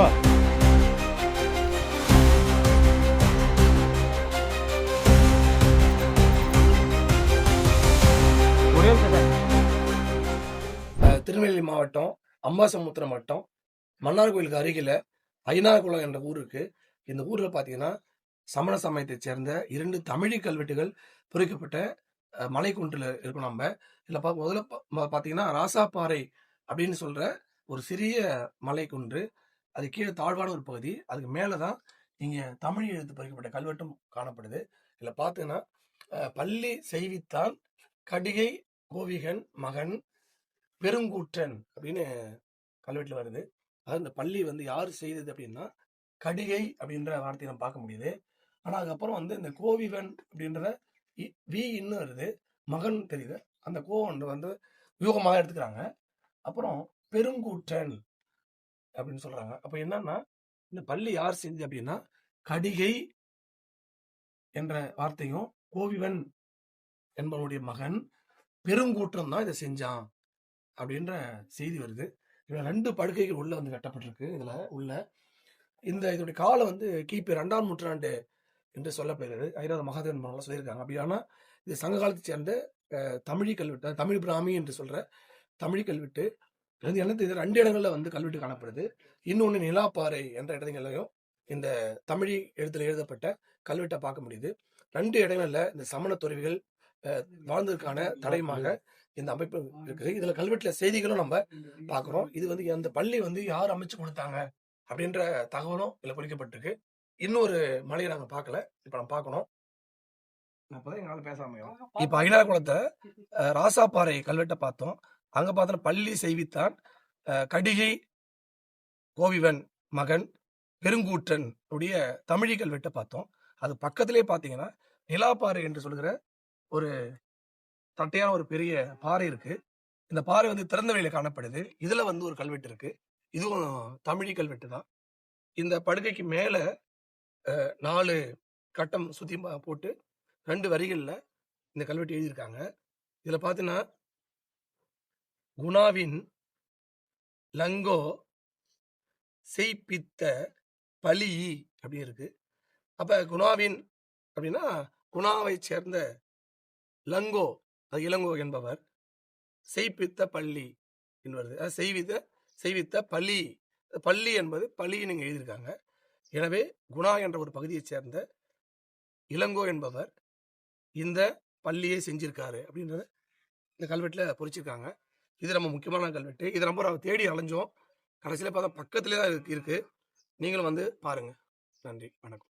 வா திருநெல்வேலி மாவட்டம் அம்பாசமுத்திரம் வட்டம் மன்னார் கோயிலுக்கு அருகில ஐநாகுளம் என்ற ஊர் இருக்கு. இந்த ஊர்ல பாத்தீங்கன்னா சமண சமயத்தைச் சேர்ந்த இரண்டு தமிழி கல்வெட்டுகள் பொறிக்கப்பட்ட மலைக்குன்றுல இருக்கோம் நம்ம. இதுல பா முதல்ல பா- ம- பாத்தீங்கன்னா ராசாப்பாறை அப்படின்னு சொல்ற ஒரு சிறிய மலைக்குன்று. அது கீழே தாழ்வான ஒரு பகுதி. அதுக்கு மேலே தான் நீங்கள் தமிழ் எழுத்து பறிக்கப்பட்ட கல்வெட்டும் காணப்படுது. இதில் பார்த்தீங்கன்னா பள்ளி செய்வித்தான் கடிகை கோவிகன் மகன் பெருங்கூற்றன் அப்படின்னு கல்வெட்டில் வருது. அதாவது இந்த பள்ளி வந்து யார் செய்தது அப்படின்னா கடிகை அப்படின்ற வார்த்தையை நம்ம பார்க்க முடியுது. ஆனால் அதுக்கப்புறம் வந்து இந்த கோவிவன் அப்படின்ற வி இன்னும் வருது. மகன் தெரியுது. அந்த கோவன் வந்து யூகமாக எடுத்துக்கிறாங்க. அப்புறம் பெருங்கூற்றன் அப்படின்னு சொல்றாங்க. அப்ப என்னன்னா இந்த பள்ளி யார் செஞ்சது அப்படின்னா கடிகை என்ற வார்த்தையும் கோவிவன் என்பவனுடைய மகன் பெருங்கூற்றம் தான் இதை செஞ்சான் அப்படின்ற செய்தி வருது. இதுல ரெண்டு படுக்கைகள் உள்ள வந்து கட்டப்பட்டிருக்கு. இதுல உள்ள இந்த இதோடைய காலம் வந்து கிபி ரெண்டாம் நூற்றாண்டு என்று சொல்லப்படுகிறது. ஐராவத மகாதேவன் மன்னர்கள் சொல்லியிருக்காங்க. அப்படி ஆனா இது சங்க காலத்தை சேர்ந்த அஹ், தமிழி கல்வெட்டு தமிழ் பிராமி என்று சொல்ற தமிழ் கல்வெட்டு இது என்ன தெரியுது? ரெண்டு இடங்கள்ல வந்து கல்வெட்டு காணப்படுது. இன்னொன்னு நிலாப்பாறை என்ற இடங்களையும் இந்த தமிழி எழுத்துல எழுதப்பட்ட கல்வெட்டை பார்க்க முடியுது. ரெண்டு இடங்கள்ல இந்த சமண துறவிகள் அஹ், வாழ்ந்ததற்கான தடயமாக இந்த அமைப்பு இருக்குது. இதுல கல்வெட்டுல செய்திகளும் நம்ம பார்க்குறோம். இது வந்து அந்த பள்ளி வந்து யார் அமைச்சு கொடுத்தாங்க அப்படின்ற தகவலும் இதுல குறிக்கப்பட்டிருக்கு இன்னொரு மலையை நாங்க பார்க்கல. இப்ப நம்ம பார்க்கணும். அப்பதான் எங்களால பேச அமையும் இப்ப ஐநாறு குளத்தை ராசாப்பாறை கல்வெட்டை பார்த்தோம். அங்க பார்த்தோன்னா பள்ளி செய்வித்தான் கடிகை கோவிவன் மகன் பெருங்கூற்றன் உடைய தமிழி கல்வெட்டை பார்த்தோம். அது பக்கத்திலே பார்த்தீங்கன்னா நிலாப்பாறை என்று சொல்கிற ஒரு தட்டையான ஒரு பெரிய பாறை இருக்கு. இந்த பாறை வந்து திறந்த வெளியில காணப்படுது. இதுல வந்து ஒரு கல்வெட்டு இருக்கு. இதுவும் தமிழி கல்வெட்டு தான். இந்த படுகைக்கு மேல நாலு கட்டம் சுத்தி போட்டு ரெண்டு வரிகளில் இந்த கல்வெட்டு எழுதியிருக்காங்க. இதில் பார்த்தீங்கன்னா குணாவின் லங்கோ செய்பித்த பலி அப்படி இருக்கு. அப்ப குணாவின் அப்படின்னா குணாவை சேர்ந்த லங்கோ அது இளங்கோ என்பவர் செய்பித்த பள்ளி என்பது அதாவது செய்வித்த செய்வித்த பள்ளி பள்ளி என்பது பள்ளின்னு நீங்க எழுதியிருக்காங்க. எனவே குணா என்ற ஒரு பகுதியைச் சேர்ந்த இளங்கோ என்பவர் இந்த பள்ளியை செஞ்சிருக்காரு அப்படின்றத இந்த கல்வெட்டில் பொறிச்சிருக்காங்க. இது நம்ம முக்கியமான கல்வெட்டு. இது ரொம்ப நாங்க தேடி அலைஞ்சோம். கடைசியில் பார்த்தா பக்கத்துலேயே தான் இருக்கு. நீங்களும் வந்து பாருங்கள் நன்றி. வணக்கம்.